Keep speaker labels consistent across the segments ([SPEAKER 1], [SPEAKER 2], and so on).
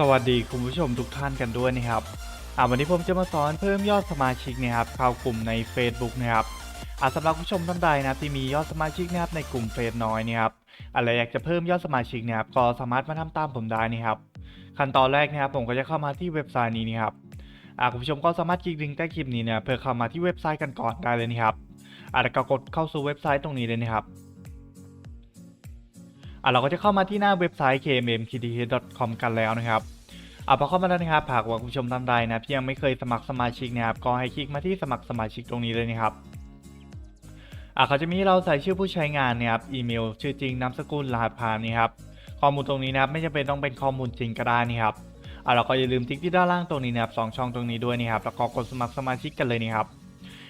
[SPEAKER 1] สวัสดีคุณผู้ชมทุกท่านกันด้วยนะครับอ่าวันนี้ผมจะมาสอนเพิ่มยอดสมาชิกนะครับเข้ากลุ่มใน Facebook นะครับอ่าสำหรับผู้ชมท่านใดนะครับที่มียอดสมาชิกนะครับในกลุ่มเฟซน้อยนะครับอะไรอยากจะเพิ่มยอดสมาชิกนะครับก็สามารถมาทำตามผมได้นะครับขั้นตอนแรกนะครับผมก็จะเข้ามาที่เว็บไซต์นี้นะครับอ่าคุณผู้ชมก็สามารถคลิกลิงก์ใต้คลิปนี้เนี่ยเพื่อเข้ามาที่เว็บไซต์กันก่อนได้เลยนะครับอ่าแล้วก็กดเข้าสู่เว็บไซต์ตรงนี้เลยนะครับ อะเราก็จะเข้ามาที่หน้าเว็บไซต์ kmmkth.com กันแล้วนะครับอะพอเข้ามาแล้วนะครับหากว่าคุณผู้ชมท่านใดนะที่ยังไม่เคยสมัครสมาชิกนะครับก็ให้คลิกมาที่สมัครสมาชิกตรงนี้เลยนะครับอะเขาจะมีเราใส่ชื่อผู้ใช้งานนะครับอีเมลชื่อจริงนามสกุลรหัสผ่านนี่ครับข้อมูลตรงนี้นะครับไม่จำเป็นต้องเป็นข้อมูลจริงก็ได้นี่ครับอะเราก็อย่าลืมติ๊กที่ด้านล่างตรงนี้นะครับสองช่องตรงนี้ด้วยนี่ครับแล้วก็กดสมัครสมาชิกกันเลยนี่ครับ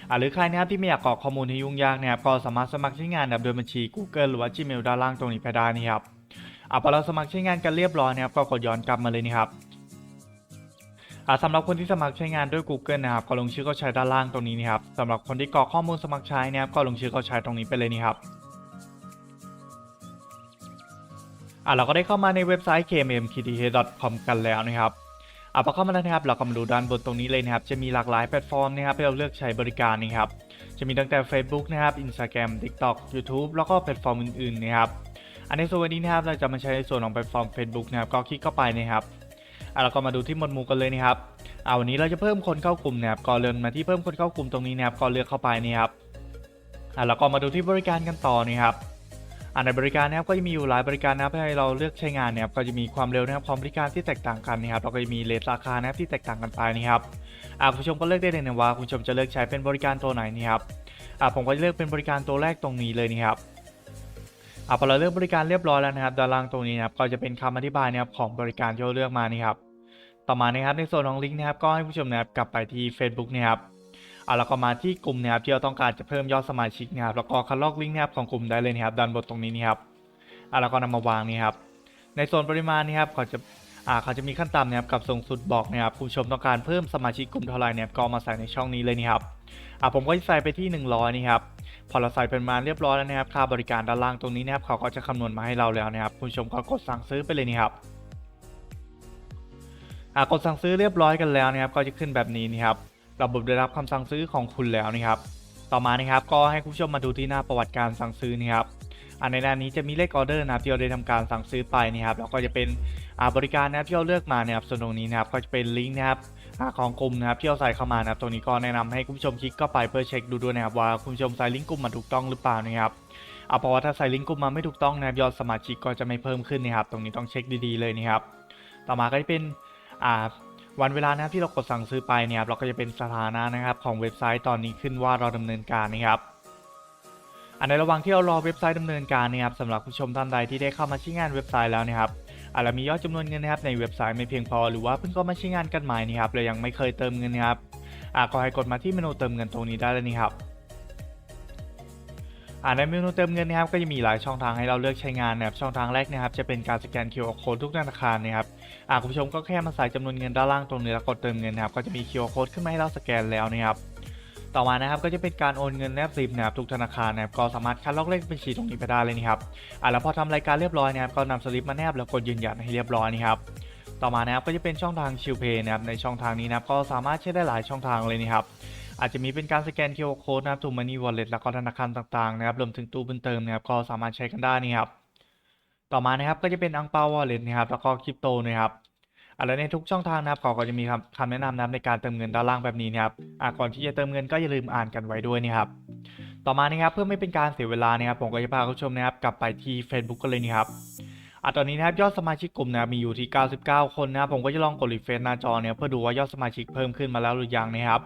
[SPEAKER 1] อ่าหรือใครนะครับที่ไม่อยากกรอกข้อมูลที่ยุ่งยากนะครับก็สามารถสมัครใช้งานแบบโดยบัญชี Google หรือว่า Gmail ด้านล่างตรงนี้ไปได้นี่ครับอ่าพอเราสมัครใช้งานกันเรียบร้อยนะครับก็กดย้อนกลับมาเลยนี่ครับอ่าสำหรับคนที่สมัครใช้งานด้วย Google นะครับก็ลงชื่อเข้าใช้ด้านล่างตรงนี้นี่ครับสำหรับคนที่กรอกข้อมูลสมัครใช้นะครับก็ลงชื่อเข้าใช้ตรงนี้ไปเลยนี่ครับอ่าเราก็ได้เข้ามาในเว็บไซต์ kmmkth.com กันแล้วนะครับ อะพอเข้ามาแล้วนะครับเราก็มาดูด้านบนตรงนี้เลยนะครับจะมีหลากหลายแพลตฟอร์มนะครับให้เราเลือกใช้บริการนะครับจะมีตั้งแต่ Facebook นะครับ Instagram TikTok YouTube แล้วก็แพลตฟอร์มอื่นๆนะครับอันในส่วนวันนี้นะครับเราจะมาใช้ในส่วนของแพลตฟอร์ม Facebook นะครับก็คลิกเข้าไปนะครับอะเราก็มาดูที่หมวดหมู่กันเลยนะครับอะวันนี้เราจะเพิ่มคนเข้ากลุ่มนะครับก็เลื่อนมาที่เพิ่มคนเข้ากลุ่มตรงนี้นะครับก็เลือกเข้าไปนะครับอะเราก็มาดูที่บริการกันต่อนะครับ อ่าในบริการนะครับก็จะมีอยู่หลายบริการนะครับให้เราเลือกใช้งานนะครับก็จะมีความเร็วนะครับความบริการที่แตกต่างกันนะครับแล้วก็จะมีเลทราคานะครับที่แตกต่างกันไปนะครับอ่าคุณผู้ชมก็เลือกได้เลยนะว่าคุณผู้ชมจะเลือกใช้เป็นบริการตัวไหนนี่ครับอ่าผมก็จะเลือกเป็นบริการตัวแรกตรงนี้เลยนี่ครับอ่าพอเราเลือกบริการเรียบร้อยแล้วนะครับด้านล่างตรงนี้นะครับก็จะเป็นคำอธิบายนะครับของบริการที่เราเลือกมานี่ครับต่อมานะครับในส่วนของลิงก์นะครับก็ให้ผู้ชมนะครับกลับไปที่ Facebook นะครับ อะแล้วก็มาที่กลุ่มนะครับที่เราต้องการจะเพิ่มยอดสมาชิกนะครับแล้วก็คัดลอกลิงก์นะครับของกลุ่มได้เลยนะครับด้านบนตรงนี้นี่ครับอะแล้วก็นำมาวางนี่ครับในส่วนปริมาณนี่ครับเขาจะอ่าเขาจะมีขั้นต่ำนะครับกับสูงสุดบอกนะครับผู้ชมต้องการเพิ่มสมาชิกกลุ่มเท่าไหร่เนี่ยก็มาใส่ในช่องนี้เลยนี่ครับอะผมก็จะใส่ไปที่ 100นี่ครับพอเราใส่เป็นมาเรียบร้อยแล้วนะครับค่าบริการด้านล่างตรงนี้นะครับเขาก็จะคำนวณมาให้เราแล้วนะครับผู้ชมก็กดสั่งซื้อไปเลยนี่ครับอะกดสั่งซื้อเรียบร้อยกันแล้วนะครับก็จะขึ้นแบบนี้นี่ครับ ระบบได้รับคำสั่งซื้อของคุณแล้วนะครับ ต่อมานะครับก็ให้คุณผู้ชมมาดูที่หน้าประวัติการสั่งซื้อนะครับอันในหน้านี้จะมีเลขออเดอร์นะครับที่เราได้ทำการสั่งซื้อไปนะครับแล้วก็จะเป็นบริการนะครับที่เราเลือกมานะครับส่วนตรงนี้นะครับก็จะเป็นลิงก์นะครับของกลุ่มนะครับที่เราใส่เข้ามานะครับตรงนี้ก็แนะนำให้คุณผู้ชมคลิกเข้าไปเพื่อเช็คดูด้วยนะครับว่าคุณผู้ชมใส่ลิงก์กลุ่มมาถูกต้องหรือเปล่านะครับเอาเพราะว่าถ้าใส่ลิงก์กลุ่มมาไม่ถูกต้องนะครับยอดสมาชิกก็จะไม่เพิ่มขึ้นนะครับตรงนี้ต้องเช็คดีๆเลยนะครับต่อมาก็จะเป็น วันเวลานะครับที่เรากดสั่งซื้อไปเนี่ยเราก็จะเป็นสถานะนะครับของเว็บไซต์ตอนนี้ขึ้นว่าเราดำเนินการนะครับอันในระหว่างที่เรารอเว็บไซต์ดำเนินการนะครับสำหรับผู้ชมท่านใดที่ได้เข้ามาใช้งานเว็บไซต์แล้วนะครับอาจจะมียอดจำนวนเงินนะครับในเว็บไซต์ไม่เพียงพอหรือว่าเพิ่งก็มาใช้งานกันใหม่นะครับแลยยังไม่เคยเติมเงินนะครับอ่าก็ให้กดมาที่เมนูเติมเงินตรงนี้ได้เลยนะครับ อ่าในเมนูเติมเงินนะครับก็จะมีหลายช่องทางให้เราเลือกใช้งานนะครับช่องทางแรกนะครับจะเป็นการสแกน QR code ทุกธนาคารนะครับอ่าคุณผู้ชมก็แค่มาใส่จำนวนเงินด้านล่างตรงนี้แล้วกดเติมเงินนะครับก็จะมี QR code ขึ้นมาให้เราสแกนแล้วนะครับต่อมานะครับก็จะเป็นการโอนเงินแนบซิมนะครับทุกธนาคารนะครับก็สามารถคัดลอกเลขบัญชีตรงนี้ไปได้เลยนะครับอ่าแล้วพอทำรายการเรียบร้อยนะครับก็นำสลิปมาแนบแล้วกดยืนยันให้เรียบร้อยนะครับต่อมานะครับก็จะเป็นช่องทางชิลเพย์นะครับในช่องทางนี้นะครับก็สามารถใช้ได้หลายช่องทางเลยนะครับ อาจจะมีเป็นการสแกน QR Code นะครับทูมันนี่วอลเล็ตแล้วก็ธนาคารต่างๆนะครับรวมถึงตู้บุญเติมนะครับก็สามารถใช้กันได้นี่ครับต่อมานะครับก็จะเป็นอังเปาวอลเล็ตนะครับแล้วก็คริปโตนะครับอะแล้วในทุกช่องทางนะครับเขาก็จะมีคำคำแนะนำนะครับในการเติมเงินด้านล่างแบบนี้นะครับก่อนที่จะเติมเงินก็อย่าลืมอ่านกันไว้ด้วยนะครับต่อมานะครับเพื่อไม่เป็นการเสียเวลานะครับผมก็จะพาคุณผู้ชมนะครับกลับไปที่ Facebook กันเลยนะครับอะตอนนี้นะครับยอดสมาชิกกลุ่มนะครับมีอยู่ที่ 99 คนนะครับผมก็จะลองกดรีเฟรชหน้าจอเนี่ยเพื่อดูว่ายอดสมาชิกเพิ่มขึ้นมาแล้วหรือยังนะครับ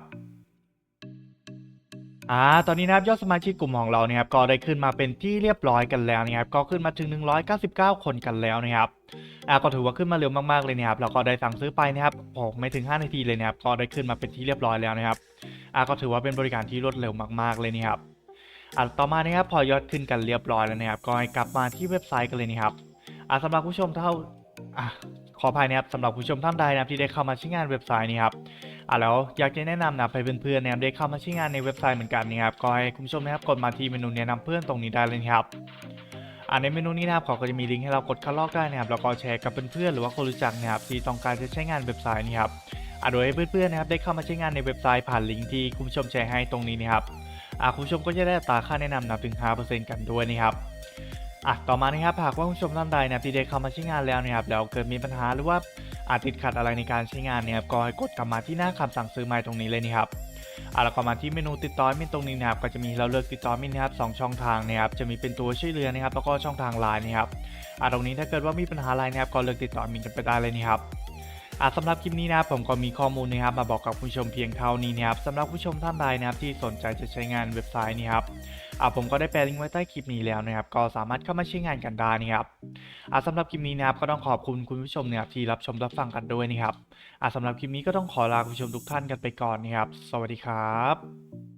[SPEAKER 1] อ่า ตอนนี้นะครับยอดสมาชิกกลุ่มของเราเนี่ยครับก็ได้ขึ้นมาเป็นที่เรียบร้อยกันแล้วนะครับ ก็ขึ้นมาถึง 199 คนกันแล้วนะครับอ่าก็ถือว่าขึ้นมาเร็วมากๆเลยนะครับเราก็ได้สั่งซื้อไปนะครับผมไม่ถึง 5 นาทีเลยนะครับ ก็ได้ขึ้นมาเป็นที่เรียบร้อยแล้วนะครับอ่าก็ถือว่าเป็นบริการที่รวดเร็วมากๆเลยนะครับอ่าต่อมานะครับพอยอดขึ้นกันเรียบร้อยแล้วนะครับ ก็ให้กลับมาที่เว็บไซต์กันเลยนะครับอ่าสำหรับผู้ชมเท่าอ่าขออภัยนะครับสำหรับผู้ชมท่านใดนะครับที่ได้เข้ามาใช้งานเว็บไซต์นี้ครับ อะแล้วอยากจะแนะนำนะเพื่อนๆนะครับได้เข้ามาใช้งานในเว็บไซต์เหมือนกันนะครับก็ให้คุณผู้ชมนะครับกดมาที่เมนูแนะนำเพื่อนตรงนี้ได้เลยครับอ่าในเมนูนี้นะครับเขาก็จะมีลิงก์ให้เรากดเข้าลอกได้นะครับแล้วก็แชร์กับเพื่อนๆหรือว่าคนรู้จักนะครับที่ต้องการจะใช้งานเว็บไซต์นี้ครับอ่าโดยให้เพื่อนๆนะครับได้เข้ามาใช้งานในเว็บไซต์ผ่านลิงก์ที่คุณผู้ชมแชร์ให้ตรงนี้นะครับอ่าคุณผู้ชมก็จะได้ตาค่าแนะนำนับถึง 5%กันด้วยนะครับอะต่อมานะครับหากว่าคุณผู้ชมท่านใดนะที่ได้เข้ามาใช้งานแล้วนะครับแล้วเกิดมีปัญหาหรือว่า อาจติดขัดอะไรในการใช้งานเนี่ยครับก็ให้กดกลับมาที่หน้าคำสั่งซื้อใหม่ตรงนี้เลยนะครับอะแล้วก็มาที่เมนูติดต่อมินตรงนี้นะครับก็จะมีเราเลือกติดต่อมินนะครับสองช่องทางนะครับจะมีเป็นตัวช่วยเหลือนะครับแล้วก็ช่องทางไลน์นะครับอะตรงนี้ถ้าเกิดว่ามีปัญหาอะไรนะครับก็เลือกติดต่อมินกันไปได้เลยนะครับ อะสำหรับคลิปนี้นะครับผมก็มีข้อมูลนะครับมาบอกกับผู้ชมเพียงเท่านี้นะครับสำหรับผู้ชมท่านใดนะครับที่สนใจจะใช้งานเว็บไซต์นี้ครับอะผมก็ได้แปะลิงก์ไว้ใต้คลิปนี้แล้วนะครับก็สามารถเข้ามาใช้งานกันได้นะครับอะสำหรับคลิปนี้นะครับก็ต้องขอบคุณคุณผู้ชมนะครับที่รับชมรับฟังกันด้วยนะครับอะสำหรับคลิปนี้ก็ต้องขอลาคุณผู้ชมทุกท่านกันไปก่อนนะครับ สวัสดีครับ